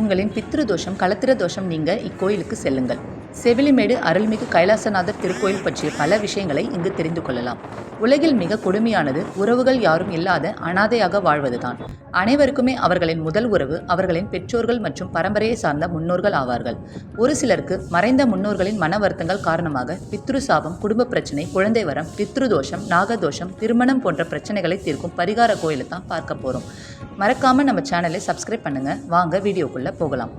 உங்களின் பித்ரு தோஷம் களத்திர தோஷம் நீங்க இக்கோயிலுக்கு செல்லுங்கள். செவிலிமேடு அருள்மிகு கைலாசநாதர் திருக்கோயில் பற்றிய பல விஷயங்களை இங்கு தெரிந்து கொள்ளலாம். உலகில் மிக கொடுமையானது உறவுகள் யாரும் இல்லாத அனாதையாக வாழ்வதுதான். அனைவருக்குமே அவர்களின் முதல் உறவு அவர்களின் பெற்றோர்கள் மற்றும் பரம்பரையை சார்ந்த முன்னோர்கள் ஆவார்கள். ஒரு சிலருக்கு மறைந்த முன்னோர்களின் மன வருத்தங்கள் காரணமாக பித்ரு சாபம் குடும்ப பிரச்சனை குழந்தை வரம் பித்ரு தோஷம் நாகதோஷம் திருமணம் போன்ற பிரச்சனைகளை தீர்க்கும் பரிகார கோயிலை தான் பார்க்க போகிறோம் மறக்காம நம்ம சேனலை சப்ஸ்கிரைப் பண்ணுங்க. வாங்க வீடியோக்குள்ள போகலாம்.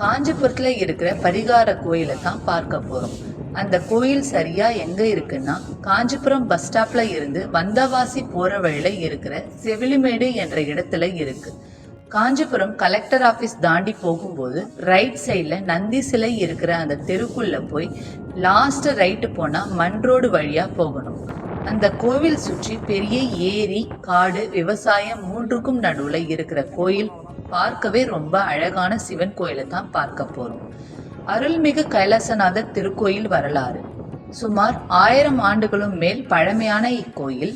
காஞ்சிபுரத்தில் இருக்கிற பரிகார கோயிலை தான் பார்க்க போகிறோம் அந்த கோயில் சரியா எங்க இருக்குன்னா காஞ்சிபுரம் பஸ் ஸ்டாப்ல இருந்து வந்தவாசி போற வழியில இருக்கிற செவிலிமேடு என்ற இடத்துல இருக்கு. காஞ்சிபுரம் கலெக்டர் ஆபீஸ் தாண்டி போகும்போது ரைட் சைடில் நந்தி சிலை இருக்கிற அந்த தெருக்குள்ள போய் லாஸ்ட் ரைட்டு போனா மண் ரோடு வழியா போகணும். அந்த கோவில் சுற்றி பெரிய ஏரி காடு விவசாயம் மூன்றுக்கும் நடுவுல இருக்கிற கோயில் பார்க்கவே ரொம்ப அழகான சிவன் கோயிலை தான் பார்க்க போறோம். அருள்மிகு கைலாசநாதர் திருக்கோயில் வரலாறு. சுமார் ஆயிரம் ஆண்டுகளும் மேல் பழமையான இக்கோயில்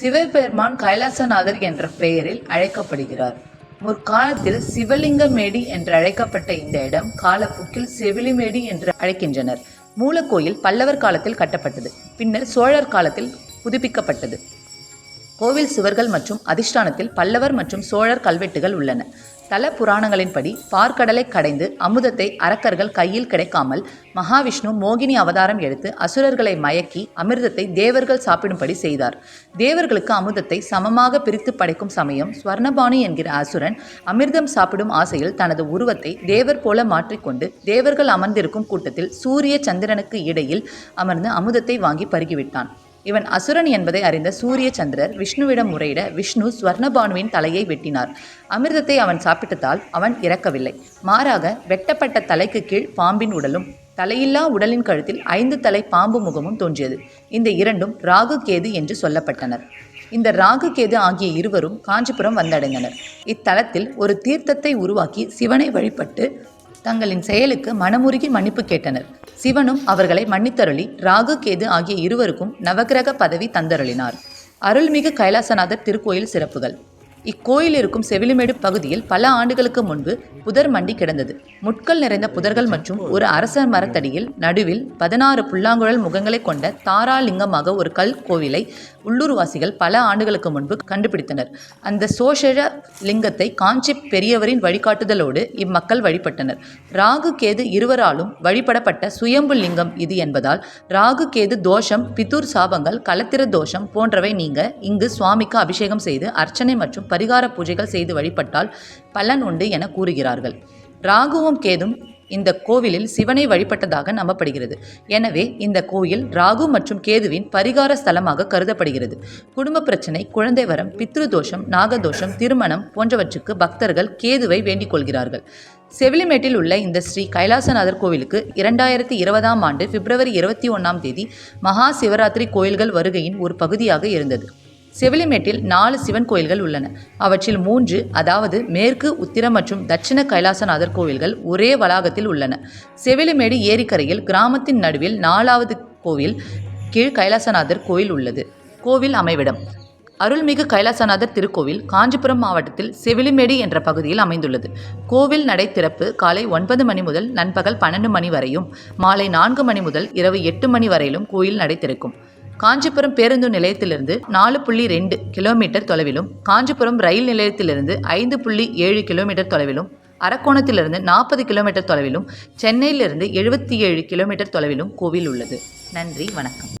சிவபெருமான் கைலாசநாதர் என்ற பெயரில் அழைக்கப்படுகிறார். முற்காலத்தில் சிவலிங்கமேடி என்று அழைக்கப்பட்ட இந்த இடம் காலப்போக்கில் செவிலிமேடி என்று அழைக்கின்றனர். மூலக்கோயில் பல்லவர் காலத்தில் கட்டப்பட்டது. பின்னர் சோழர் காலத்தில் புதுப்பிக்கப்பட்டது. கோவில் சுவர்கள் மற்றும் அதிஷ்டானத்தில் பல்லவர் மற்றும் சோழர் கல்வெட்டுகள் உள்ளன. தல புராணங்களின்படி பார்க்கடலை கடைந்து அமுதத்தை அரக்கர்கள் கையில் கிடைக்காமல் மகாவிஷ்ணு மோகினி அவதாரம் எடுத்து அசுரர்களை மயக்கி அமிர்தத்தை தேவர்கள் சாப்பிடும்படி செய்தார். தேவர்களுக்கு அமுதத்தை சமமாக பிரித்து படைக்கும் சமயம் ஸ்வர்ணபாணி என்கிற அசுரன் அமிர்தம் சாப்பிடும் ஆசையில் தனது உருவத்தை தேவர் போல மாற்றிக்கொண்டு தேவர்கள் அமர்ந்திருக்கும் கூட்டத்தில் சூரிய சந்திரனுக்கு இடையில் அமர்ந்து அமுதத்தை வாங்கி பருகிவிட்டான். இவன் அசுரன் என்பதை அறிந்த சூரிய சந்திரர் விஷ்ணுவிடம் முறையிட விஷ்ணு ஸ்வர்ணபானுவின் தலையை வெட்டினார். அமிர்தத்தை அவன் சாப்பிட்டதால் அவன் இறக்கவில்லை. மாறாக வெட்டப்பட்ட தலைக்கு கீழ் பாம்பின் உடலும் தலையில்லா உடலின் கழுத்தில் ஐந்து தலை பாம்பு முகமும் தோன்றியது. இந்த இரண்டும் ராகு கேது என்று சொல்லப்பட்டனர். இந்த ராகு கேது ஆகிய இருவரும் காஞ்சிபுரம் வந்தடைந்தனர். இத்தலத்தில் ஒரு தீர்த்தத்தை உருவாக்கி சிவனை வழிபட்டு தங்களின் செயலுக்கு மனமுருகி மன்னிப்பு கேட்டனர். சிவனும் அவர்களை மன்னித்தருளி ராகு கேது ஆகிய இருவருக்கும் நவகிரக பதவி தந்தருளினார். அருள்மிகு கைலாசநாதர் திருக்கோயில் சிறப்புகள். இக்கோயில் இருக்கும் செவிலிமேடு பகுதியில் பல ஆண்டுகளுக்கு முன்பு புதர் மண்டி கிடந்தது. முட்கள் நிறைந்த புதர்கள் மற்றும் ஒரு அரசர் மரத்தடியில் நடுவில் பதினாறு புல்லாங்குழல் முகங்களை கொண்ட தாராலிங்கமாக ஒரு கல் கோவிலை உள்ளூர்வாசிகள் பல ஆண்டுகளுக்கு முன்பு கண்டுபிடித்தனர். அந்த சோஷழ லிங்கத்தை காஞ்சி பெரியவரின் வழிகாட்டுதலோடு இம்மக்கள் வழிபட்டனர். ராகு கேது இருவராலும் வழிபடப்பட்ட சுயம்பு லிங்கம் இது என்பதால் ராகு கேது தோஷம் பித்தூர் சாபங்கள் களத்திர தோஷம் போன்றவை நீங்க இங்கு சுவாமிக்கு அபிஷேகம் செய்து அர்ச்சனை மற்றும் பரிகார பூஜைகள் செய்து வழிபட்டால் பலன் உண்டு என கூறுகிறார்கள். ராகுவும் கேதும் இந்த கோவிலில் சிவனை வழிபட்டதாக நம்பப்படுகிறது. எனவே இந்த கோயில் ராகு மற்றும் கேதுவின் பரிகார ஸ்தலமாக கருதப்படுகிறது. குடும்ப பிரச்சனை குழந்தை வரம் பித்ருதோஷம் நாகதோஷம் திருமணம் போன்றவற்றுக்கு பக்தர்கள் கேதுவை வேண்டிக் கொள்கிறார்கள். செவிலிமேட்டில் உள்ள இந்த ஸ்ரீ கைலாசநாதர் கோவிலுக்கு இரண்டாயிரத்தி இருபதாம் ஆண்டு பிப்ரவரி இருபத்தி ஒன்றாம் தேதி மகா சிவராத்திரி கோயில்கள் வருகையின் ஒரு பகுதியாக இருந்தது. செவிலிமேட்டில் நாலு சிவன் கோயில்கள் உள்ளன. அவற்றில் மூன்று அதாவது மேற்கு உத்திர மற்றும் தட்சிண கைலாசநாதர் கோவில்கள் ஒரே வளாகத்தில் உள்ளன. செவிலிமேடு ஏரிக்கரையில் கிராமத்தின் நடுவில் நாலாவது கோவில் கீழ் கைலாசநாதர் கோயில் உள்ளது. கோவில் அமைவிடம். அருள்மிகு கைலாசநாதர் திருக்கோவில் காஞ்சிபுரம் மாவட்டத்தில் செவிலிமேடு என்ற பகுதியில் அமைந்துள்ளது. கோவில் நடை திறப்பு காலை ஒன்பது மணி முதல் நண்பகல் பன்னெண்டு மணி வரையும் மாலை நான்கு மணி முதல் இரவு எட்டு மணி வரையிலும் கோயில் நடை திறக்கும். காஞ்சிபுரம் பேருந்து நிலையத்திலிருந்து நாலு புள்ளி ரெண்டு கிலோமீட்டர் தொலைவிலும் காஞ்சிபுரம் ரயில் நிலையத்திலிருந்து ஐந்து புள்ளி ஏழு கிலோமீட்டர் தொலைவிலும் அரக்கோணத்திலிருந்து நாற்பது கிலோமீட்டர் தொலைவிலும் சென்னையிலிருந்து எழுபத்தி ஏழு கிலோமீட்டர் தொலைவிலும் கோவில் உள்ளது. நன்றி வணக்கம்.